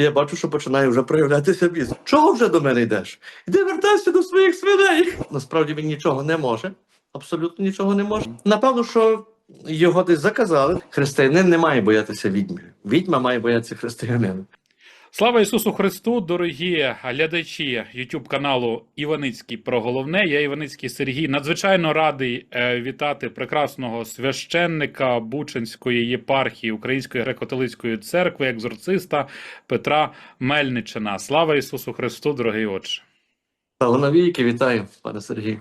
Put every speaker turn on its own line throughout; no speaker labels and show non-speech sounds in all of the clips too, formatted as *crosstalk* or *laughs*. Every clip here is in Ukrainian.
І я бачу, що починає вже проявлятися бізнес. Чого вже до мене йдеш? Іди вертайся до своїх свиней. Насправді він нічого не може. Абсолютно нічого не може. Напевно, що його десь заказали. Християнин не має боятися відьми. Відьма має боятися християнина.
Слава Ісусу Христу, дорогі глядачі YouTube каналу Іваницький про головне. Я Іваницький Сергій. Надзвичайно радий е, вітати прекрасного священника Бучинської єпархії Української греко-католицької церкви, екзорциста Петра Мельничина. Слава Ісусу Христу, дорогий отче.
Навіки вітаю, пане Сергію.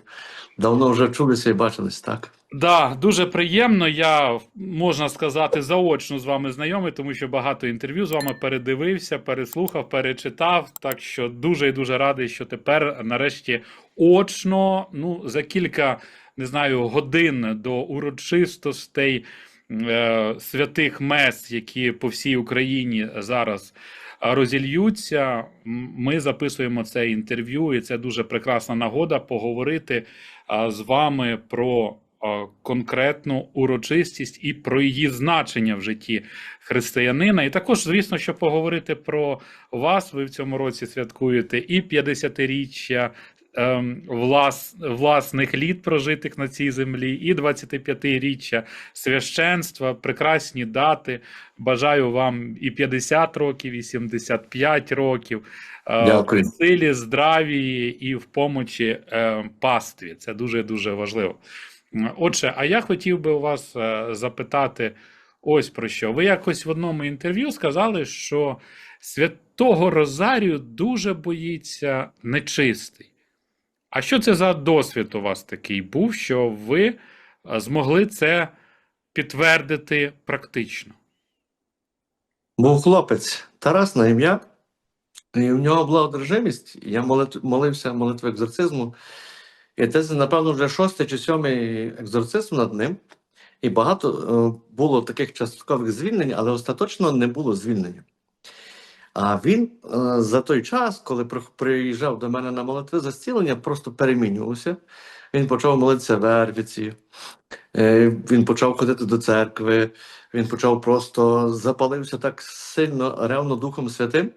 Давно вже чулися і бачились, так?
Да, дуже приємно. Я можна сказати заочно з вами знайомий, тому що багато інтерв'ю з вами передивився, переслухав, перечитав. Так що дуже і дуже радий, що тепер, нарешті, очно, ну за кілька не знаю годин до урочистостей е, святих мес, які по всій Україні зараз розільються. Ми записуємо це інтерв'ю, і це дуже прекрасна нагода поговорити з вами про конкретну урочистість і про її значення в житті християнина. І також, звісно, що поговорити про вас. Ви в цьому році святкуєте і 50-річчя. Ем, Влас, власних літ прожитих на цій землі, і 25-річчя священства, прекрасні дати. Бажаю вам і 50 років, і 75 років. е,
Дякую.
В силі, здравії і в помочі е, пастві. Це дуже дуже важливо. Отже, а я хотів би у вас е, запитати ось про що. Ви якось в одному інтерв'ю сказали, що святого Розарію дуже боїться нечистий. А що це за досвід у вас такий був, що ви е, змогли це підтвердити практично?
Був хлопець Тарас на ім'я, і в нього була одержимість. Я молився молитву екзорцизму. І це, напевно, вже шостий чи сьомий екзорцизм над ним. І багато е, було таких часткових звільнень, але остаточно не було звільнення. А він е, за той час, коли приїжджав до мене на молитви за зцілення, просто перемінювався. Він почав молитися вервіці, е, він почав ходити до церкви, він почав просто запалився так сильно ревно Духом Святим.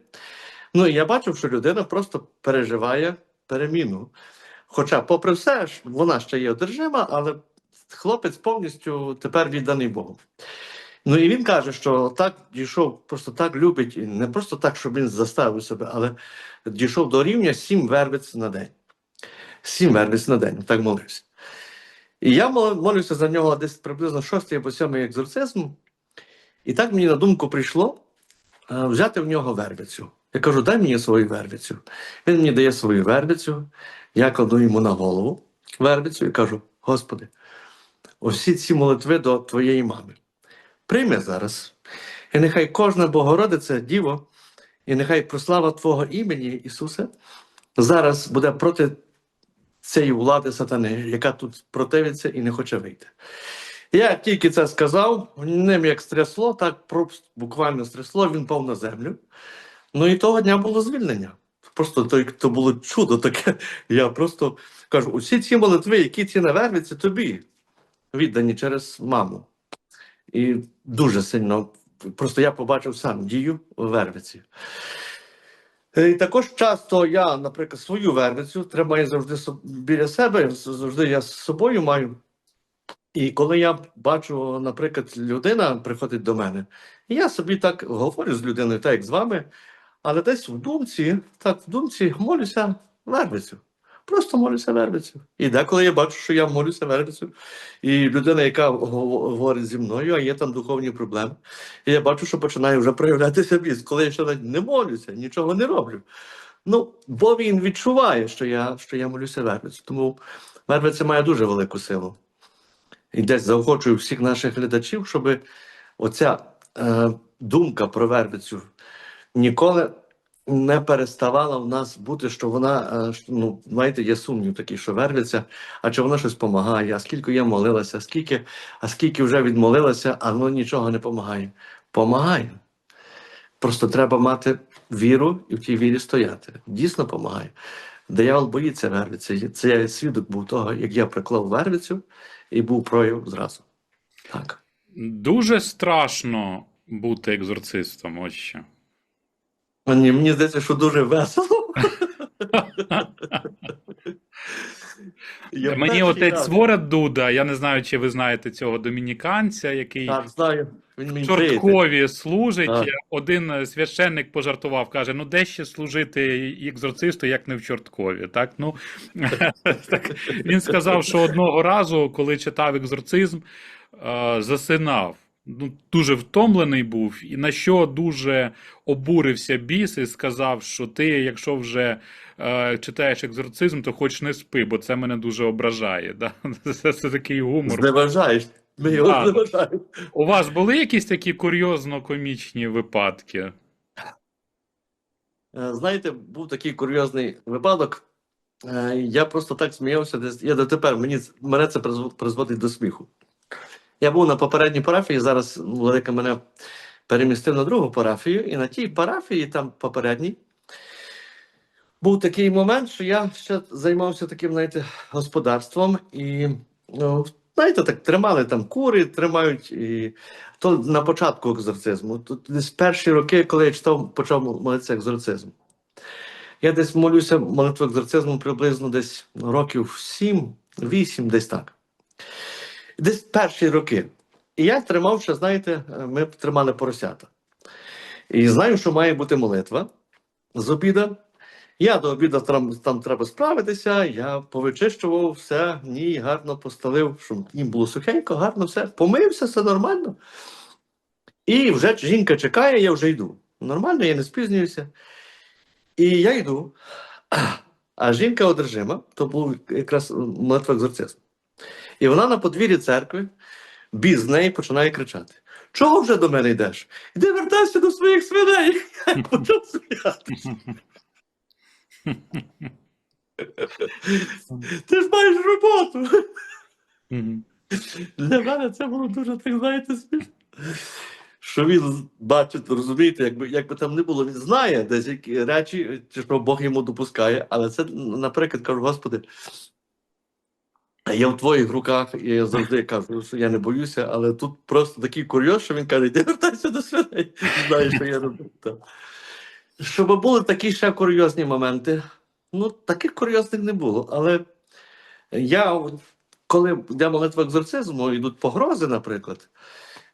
Ну і я бачив, що людина просто переживає переміну. Хоча, попри все, вона ще є одержима, але хлопець повністю тепер відданий Богу. Ну і він каже, що так дійшов, просто так любить, і не просто так, щоб він заставив себе, але дійшов до рівня сім вервиць на день. Сім вервиць на день, так молився. І я мол- молюся за нього десь приблизно шостий або сьомий екзорцизм. І так мені на думку прийшло е, взяти в нього вервицю. Я кажу, дай мені свою вервицю. Він мені дає свою вервицю, я кладу йому на голову вервицю і кажу: Господи, усі ці молитви до твоєї мами. Прийми зараз. І нехай кожна Богородиця, Діво, і нехай прослава Твого імені, Ісусе, зараз буде проти цієї влади сатани, яка тут противиться і не хоче вийти. Я тільки це сказав, ним як стрясло, так буквально стрясло, він пав на землю. Ну і того дня було звільнення. Просто то, то було чудо таке. *laughs* Я просто кажу: усі ці молитви, які ці навервіться, тобі віддані через маму. І дуже сильно. Просто я побачив сам дію вервиці. І також часто я, наприклад, свою вервицю тримаю завжди біля себе, завжди я з собою маю. І коли я бачу, наприклад, людина приходить до мене, і я собі так говорю з людиною, так як з вами, але десь в думці, так в думці молюся вервицю. Просто молюся вервицю. І деколи я бачу, що я молюся вервицю, і людина, яка говорить зі мною, а є там духовні проблеми, і я бачу, що починає вже проявлятися біс, коли я ще навіть не молюся, нічого не роблю. Ну, бо він відчуває, що я, що я молюся вервицю. Тому вервиця має дуже велику силу. І десь заохочую всіх наших глядачів, щоб оця е, думка про вербицю ніколи не переставала в нас бути, що вона, е, ну, знаєте, є сумнів такий, що вербиця, а чи вона щось допомагає, а скільки я молилася, скільки, а скільки вже відмолилася, а воно нічого не допомагає. Помагає. Просто треба мати віру і в тій вірі стояти. Дійсно допомагає. Диявол боїться вервиці. Це я свідок був того, як я приклав вервицю і був прояв зразу. Так.
Дуже страшно бути екзорцистом, ось що.
Мені, мені здається, що дуже весело. Я
Мені отець Сворот Дуда, я не знаю, чи ви знаєте цього домініканця, який
Так, знаю. Він
в. Чорткові служить.
Так.
Один священник пожартував, каже: ну де ще служити екзорцисту, як не в Чорткові. Так, ну, *laughs* так, він сказав, що одного разу, коли читав екзорцизм, е, засинав. Ну, дуже втомлений був, і на що дуже обурився біс і сказав, що ти, якщо вже е, читаєш екзорцизм, то хоч не спи, бо це мене дуже ображає. Да? *laughs* Це, це такий гумор.
Зневажаєш. Ми його зневажаємо.
У вас були якісь такі курйозно-комічні випадки?
Е, Знаєте, був такий курйозний випадок. Е, Я просто так сміявся, я дотепер мені мене це призводить до сміху. Я був на попередній парафії, зараз Владика мене перемістив на другу парафію, і на тій парафії, там попередній, був такий момент, що я ще займався таким, знаєте, господарством, і, ну, знаєте, так тримали там кури, тримають, і то на початку екзорцизму. Тут десь перші роки, коли я читав, почав молитися екзорцизм. Я десь молюся молитву екзорцизму приблизно десь років 7-8, десь так. Десь перші роки. І я тримав ще, знаєте, ми тримали поросята. І знаю, що має бути молитва з обіда. Я до обіду там, там треба справитися, я повичищував все, ні, гарно постелив, щоб їм було сухенько, гарно все. Помився, все нормально. І вже жінка чекає, я вже йду. Нормально, я не спізнююся. І я йду, а жінка одержима, то був якраз молитва екзорцизм. І вона на подвір'ї церкви, біс з неї починає кричати: Чого вже до мене йдеш? Іди вертайся до своїх свиней. *laughs* Я почав сміятися. Ти ж маєш роботу. Для мене це було дуже так, знаєте, смішно. Що він бачить, розумієте, якби, якби там не було, він знає десь які речі, чи що Бог йому допускає, але це, наприклад, кажу, Господи, я в твоїх руках, і я завжди кажу, що я не боюся, але тут просто такий курйоз, що він каже, йди вертайся до свиней. Знає, що я роблю. Щоб були такі ще курйозні моменти. Ну, таких курйозних не було, але я, коли йде молитва екзорцизму, йдуть погрози, наприклад,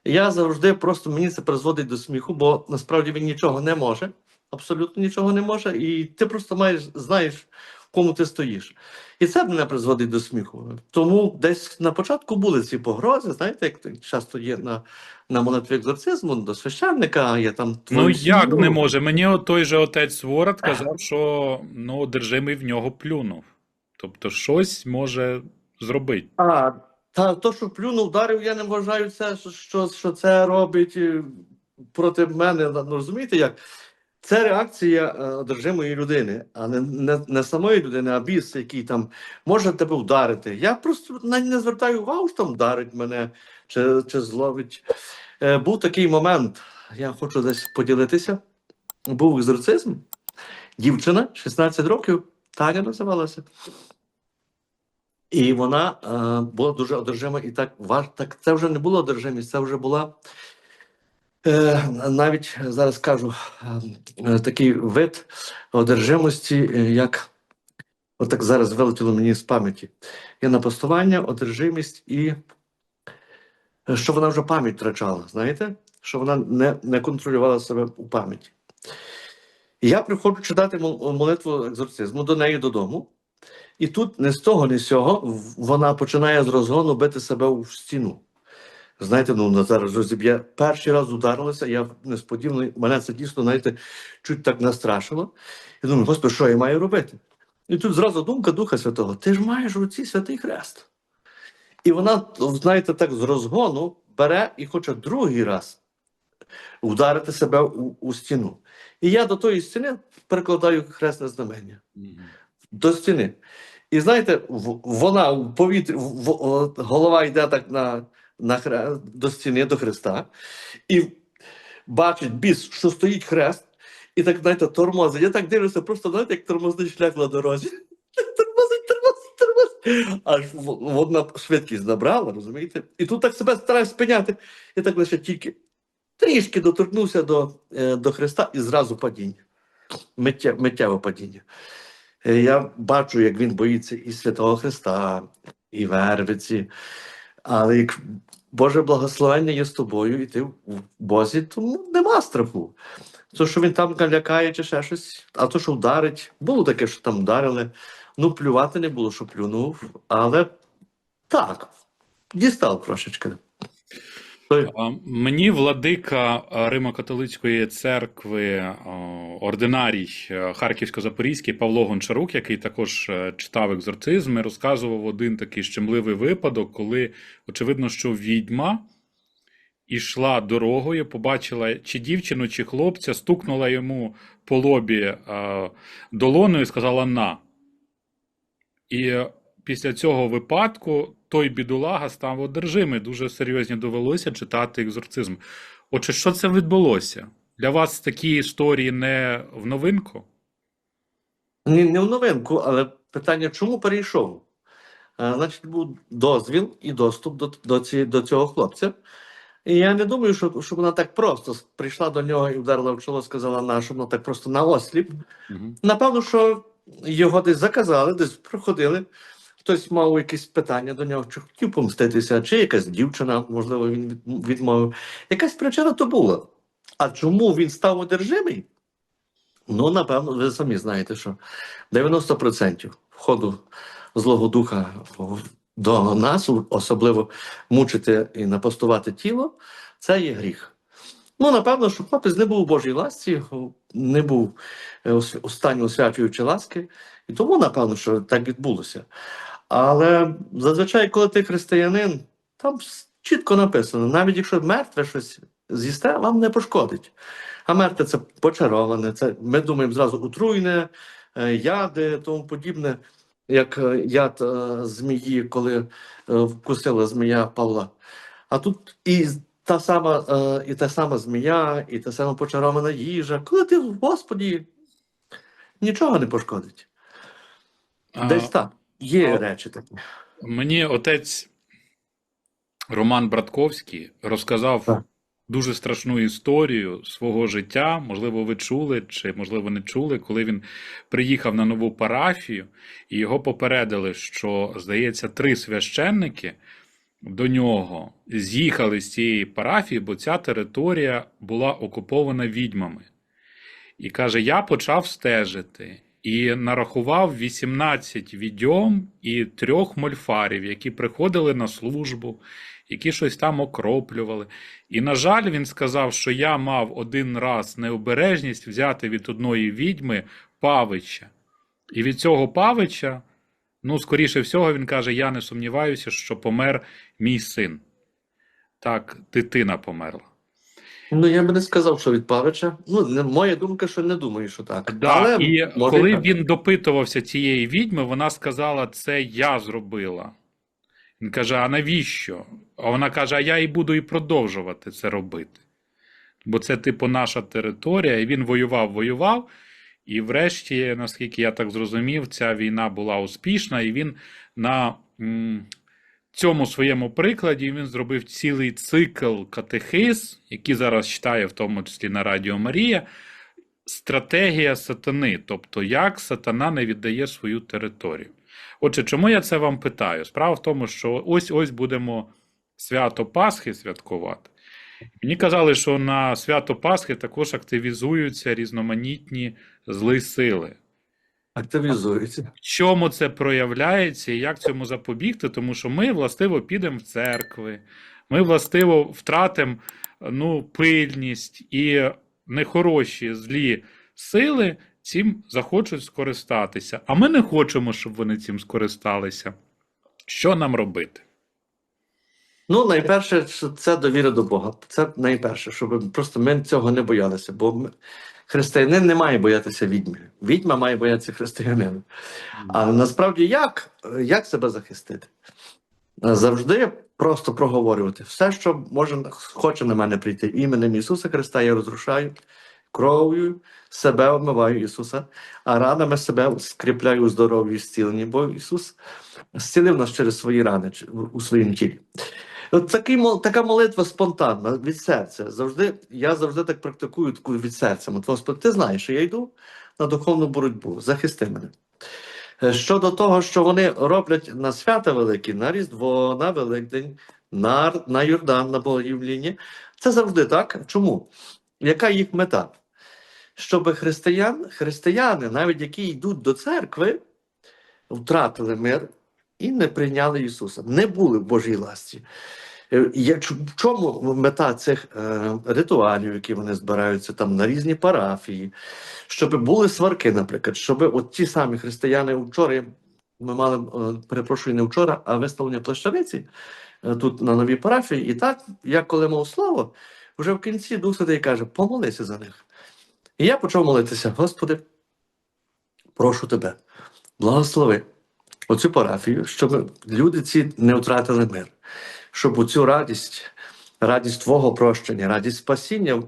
я завжди просто мені це призводить до сміху, бо насправді він нічого не може, абсолютно нічого не може, і ти просто маєш знаєш, в кому ти стоїш. І це мене призводить до сміху. Тому десь на початку були ці погрози, знаєте, як часто є на, на молитві екзорцизму до священника, є там
Ну як не може? Мені от той же отець Сворот казав, що ну, одержимий в нього плюнув. Тобто щось може зробити.
А, та то, що плюнув, вдарив, я не вважаю це, що- що, що це робить е, проти мене. Ну, розумієте як? Це реакція е, одержимої людини, а не, не, не самої людини, а біс, який там може тебе вдарити. Я просто на не звертаю увагу, що там вдарить мене чи, чи зловить. Е, був такий момент, я хочу десь поділитися. Був екзорцизм. Дівчина 16 років, Таня називалася. І вона е, була дуже одержима, і так, так це вже не була одержимість, це вже була е, навіть зараз кажу е, е, такий вид одержимості, е, як отак зараз вилетіло мені з пам'яті. Є напастування, одержимість і е, що вона вже пам'ять втрачала, знаєте? Що вона не, не контролювала себе у пам'яті. Я приходжу читати молитву екзорцизму до неї додому. І тут не з того, не з цього вона починає з розгону бити себе в стіну. Знаєте, ну вона зараз розіб'є. Перший раз ударилася, я несподівано, мене це дійсно, знаєте, чуть так настрашило. Я думаю, господи, що я маю робити? І тут зразу думка Духа Святого: ти ж маєш у руці святий хрест. І вона, знаєте, так з розгону бере і хоче другий раз вдарити себе у, у стіну. І я до тої стіни перекладаю хресне знамення до стіни. І знаєте, вона в повітрі, в- в- голова йде так на, на до стіни, до Христа, і бачить біс, що стоїть хрест, і так, знаєте, тормозить. Я так дивлюся, просто знаєте, як тормозний шлях на дорозі. *laughs* Тормозить, тормозить, тормозить. Аж вона швидкість набрала, розумієте? І тут так себе стараюсь спиняти. І так лише тільки трішки доторкнувся до, е, до Христа і зразу падіння. миттє, миттєве падіння. Е, Я бачу, як він боїться і Святого Христа, і Вервиці. Але як Боже благословення є з тобою, і ти в Бозі, тому нема страху. То, що він там лякає чи ще щось, а то, що вдарить, було таке, що там вдарили. Ну, плювати не було, що плюнув, але так, дістав трошечки.
Мені владика Римо-католицької церкви, ординарій Харківсько-Запорізький Павло Гончарук, який також читав екзорцизми, розказував один такий щемливий випадок, коли очевидно, що відьма ішла дорогою, побачила чи дівчину, чи хлопця, стукнула йому по лобі долоною і сказала на. І після цього випадку той бідолага став одержимий. Дуже серйозні довелося читати екзорцизм. Отже, що це відбулося? Для вас такі історії не в новинку?
Ні, не в новинку, але питання, чому перейшов? А, значить, був дозвіл і доступ до, до, ці, до цього хлопця. І я не думаю, що, що вона так просто прийшла до нього і вдарила в чоло, сказала на, що вона так просто на осліп.
Угу.
Напевно, що його десь заказали, десь приходили. Хтось мав якісь питання до нього, чи хотів помститися, чи якась дівчина, можливо, він відмовив. Якась причина то була. А чому він став одержимий? Ну, напевно, ви самі знаєте, що 90% входу злого духа до нас, особливо мучити і напастувати тіло, це є гріх. Ну, напевно, що хлопець не був у Божій ласці, не був е, у стані освячуючи ласки, і тому, напевно, що так відбулося. Але зазвичай, коли ти християнин, там чітко написано, навіть якщо мертве щось з'їсте, вам не пошкодить. А мертве це почароване, це ми думаємо зразу отруйне, е, яди, тому подібне, як е, яд е, змії, коли вкусила змія Павла. А тут і та сама, і та сама змія, і та сама почарована їжа. Коли ти в Господі нічого не пошкодить. Десь так. Є
а-
речі такі.
Мені отець Роман Братковський розказав
Так.
дуже страшну історію свого життя. Можливо, ви чули, чи можливо не чули, коли він приїхав на нову парафію, і його попередили, що, здається, три священники до нього з'їхали з цієї парафії, бо ця територія була окупована відьмами. І каже: я почав стежити і нарахував 18 відьом і трьох мольфарів, які приходили на службу, які щось там окроплювали. І, на жаль, він сказав, що я мав один раз необережність взяти від одної відьми павича. І від цього павича, ну, скоріше всього, він каже: я не сумніваюся, що помер мій син. Так, дитина померла.
Ну, я би не сказав, що від Павича. Ну, моя думка, що не думаю, що так.
Да,
Але
і коли
так.
він допитувався цієї відьми, вона сказала, це я зробила. Він каже: а навіщо? А вона каже: а я і буду і продовжувати це робити. Бо це, типу, наша територія, і він воював, воював. І врешті, наскільки я так зрозумів, ця війна була успішна, і він на цьому своєму прикладі він зробив цілий цикл катехиз, який зараз читає, в тому числі на Радіо Марія. Стратегія сатани, тобто як сатана не віддає свою територію. Отже, чому я це вам питаю? Справа в тому, що ось ось будемо свято Пасхи святкувати. Мені казали, що на свято Пасхи також активізуються різноманітні злі сили.
Активізується.
В чому це проявляється і як цьому запобігти? Тому що ми властиво підемо в церкви, ми властиво втратимо ну, пильність і нехороші злі сили цим захочуть скористатися. А ми не хочемо, щоб вони цим скористалися. Що нам робити?
Ну, найперше, це довіра до Бога. Це найперше, щоб просто ми цього не боялися. Бо ми- християнин не має боятися відьми. Відьма має боятися християнина. Але насправді як, як себе захистити? Завжди просто проговорювати. Все, що може, хоче на мене прийти іменем Ісуса Христа, я розрушаю кров'ю, себе обмиваю Ісуса, а ранами себе скріпляю у здоров'ю і зціленні, бо Ісус зцілив нас через свої рани у своїм тілі. От такий, така молитва спонтанна від серця. Завжди, я завжди так практикую таку від серця. От, Господи, ти знаєш, що я йду на духовну боротьбу, захисти мене. Е, Щодо того, що вони роблять на свята великі, на Різдво, на Великдень, на, на Йордан, на Богоявління, це завжди так. Чому? Яка їх мета? Щоб християн, християни, навіть які йдуть до церкви, втратили мир і не прийняли Ісуса, не були в Божій ласті. Е, В чому мета цих е, ритуалів, які вони збираються там на різні парафії, щоб були сварки, наприклад, щоб от ті самі християни вчора, ми мали, е, перепрошую, не вчора, а виставлення плащаниці тут на новій парафії. І так, я коли мав слово, вже в кінці Дух Святий каже: помолися за них. І я почав молитися, Господи, прошу тебе, благослови оцю парафію, щоб люди ці не втратили мир, щоб оцю радість, радість Твого прощення, радість спасіння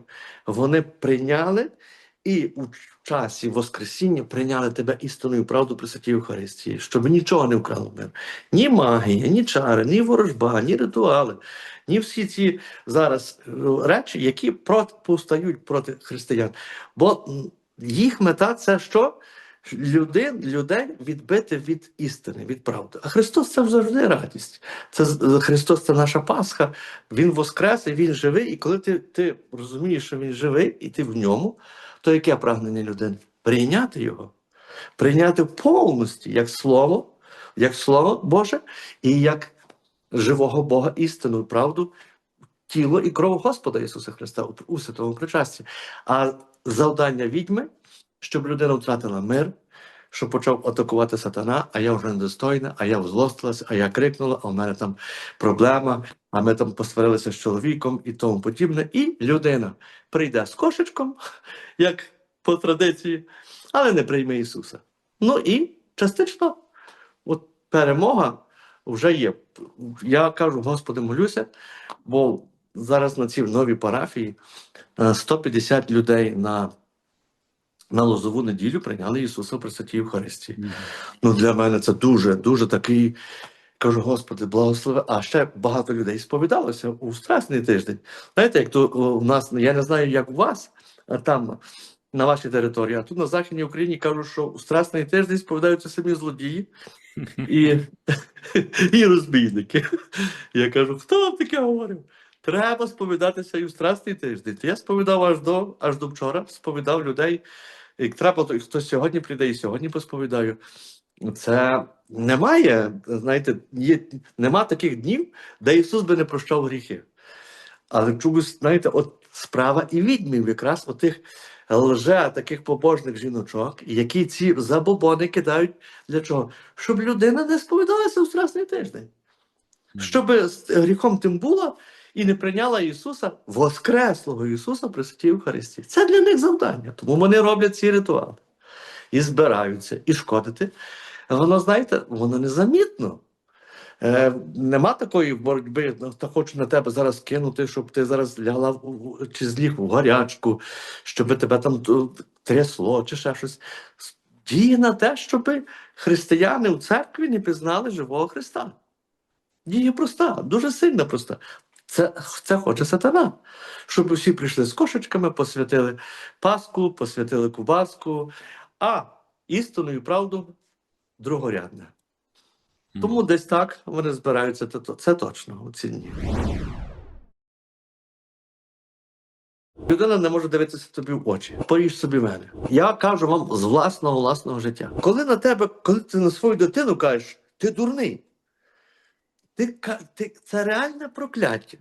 вони прийняли і у часі Воскресіння прийняли тебе істинною правду при святій Євхаристії, щоб нічого не вкрало мир. Ні магія, ні чари, ні ворожба, ні ритуали, ні всі ці зараз е, речі, які проти, проти християн. Бо їх мета це що? Людей, людей відбити від істини, від правди. А Христос це завжди радість. Це Христос це наша Пасха. Він воскрес, і він живий. І коли ти, ти розумієш, що він живий, і ти в ньому, то яке прагнення людини? Прийняти його, прийняти повністю як слово, як слово Боже, і як живого Бога істину, правду, тіло і кров Господа Ісуса Христа у- святому причасті. А завдання відьми, щоб людина втратила мир, щоб почав атакувати сатана, а я вже недостойна, а я взлостилася, а я крикнула, а в мене там проблема, а ми там посварилися з чоловіком і тому подібне. І людина прийде з кошечком, *laughs* як по традиції, але не прийме Ісуса. Ну і частично от перемога вже є. Я кажу, Господи, молюся, бо зараз на цій новій парафії е, 150 людей на, на лозову неділю прийняли Ісуса при святій Євхаристії. Ну, для мене це дуже, дуже такий. Кажу, Господи, благослови. А ще багато людей сповідалося у страсний тиждень. Знаєте, як то у нас, я не знаю, як у вас, а там на вашій території, а тут на Західній Україні кажуть, що у страсний тиждень сповідаються самі злодії і, *laughs* і розбійники. Я кажу, хто вам таке говорив? Треба сповідатися і у страсний тиждень. То я сповідав аж до, аж до вчора, сповідав людей. Як треба, то хто сьогодні прийде і сьогодні посповідаю. Це немає, знаєте, є, нема таких днів, де Ісус би не прощав гріхи. Але чомусь, знаєте, от справа і відьмів, якраз отих лже таких побожних жіночок, які ці забобони кидають для чого? Щоб людина не сповідалася у страсний тиждень. Щоб гріхом тим була і не прийняла Ісуса, Воскреслого Ісуса при святій Євхаристії. Це для них завдання. Тому вони роблять ці ритуали і збираються, і шкодити. Воно, знаєте, воно незамітно. Е, нема такої боротьби, ну, та хочу на тебе зараз кинути, щоб ти зараз лягла чи зліг в гарячку, щоб тебе там трясло, чи ще щось. Діє на те, щоб християни в церкві не пізнали живого Христа. Дія проста, дуже сильно проста. Це, це хоче сатана. Щоб усі прийшли з кошечками, посвятили Пасху, посвятили Кубаску, а істину і правду другорядне. Тому десь так вони збираються, це, це точно у ці дні. Людина не може дивитися тобі в очі. Поріж собі мене. Я кажу вам з власного власного життя. Коли на тебе, коли ти на свою дитину кажеш, ти дурний, ти, ти, це реальне прокляття.